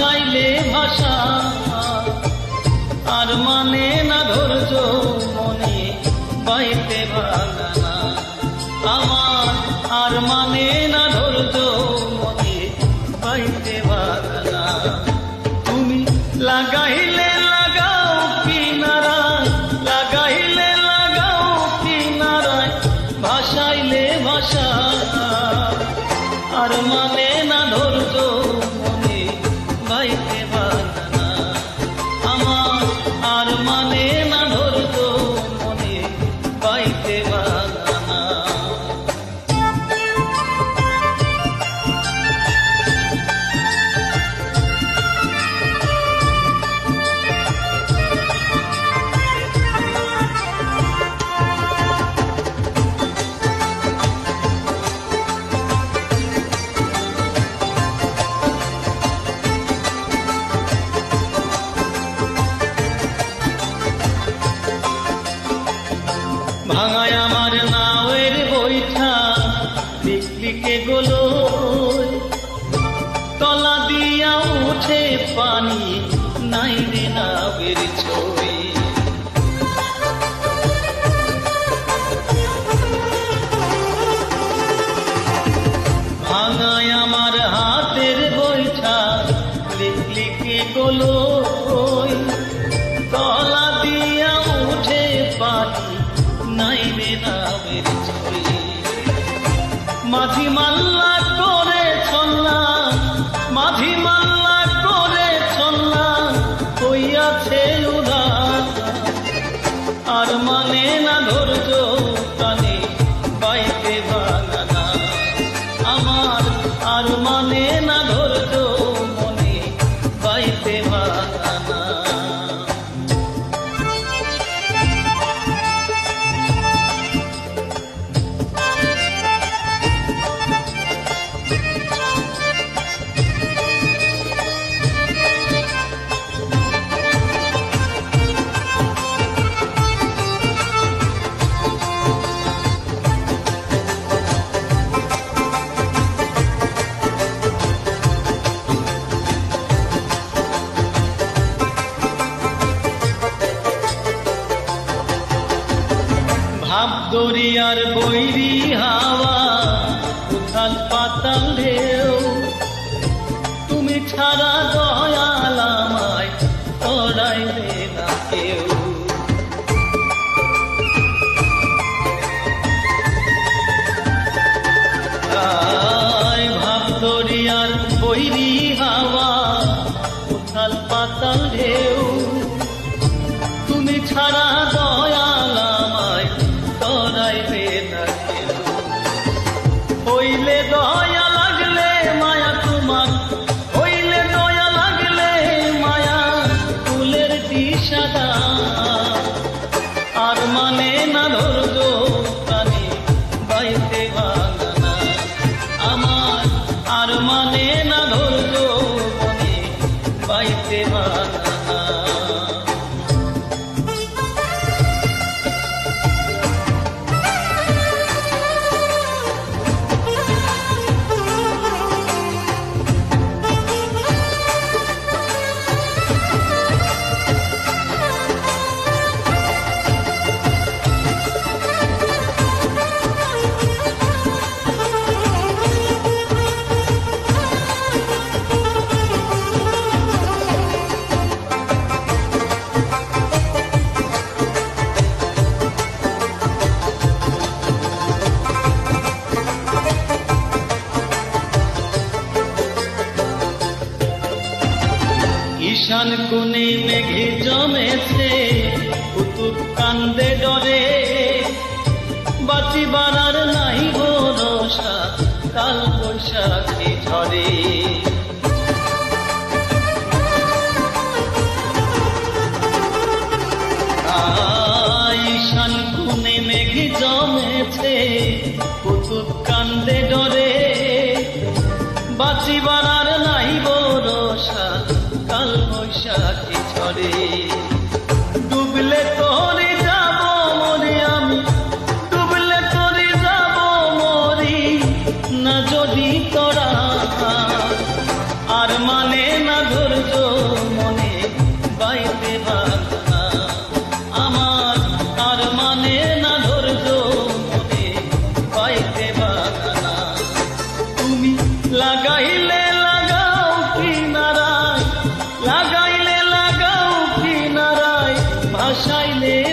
চাইলে ভাষা আর মানে না ধৈর্য মনে বাইতে আমার আর মানে না ধৈর্য মনে বাইতে তুমি লাগাইলে লাগাও কিনারা, লাগাইলে লাগাও কিনারায় ভাষাইলে ভাষা। আর মানে না ভাঙায় আমার নাওয়ের বৈঠা লিকলিকে গোলো তলা দিয়া উঠে পানি নাই রে নাবের মাঝি মাল্লা করে মাঝি মাল্লা করে আর মানে না ধৈর্য কানে বাইতে বাগানা আমার আর মানে না দরিয়ার বৈরি হাওয়া, উথাল পাতাল ঢেউ। তুমি ছাড়া দয়াল আমায় তরাইবে না কেউ। ভাব দরিয়ার বৈরি হাওয়া, উথাল পাতাল ঢেউ। তুমি ছাড়া মানে না ধৈর্য প্রাণী ঈশান কোণে মেঘে জমেছে কুতুব কান্দে ডরে বাঁচি বৈশাখী ঝরে ডুবলে তোরে যাব মরে আমি ডুবলে তোরে যাব মরি। না যদি চাইলে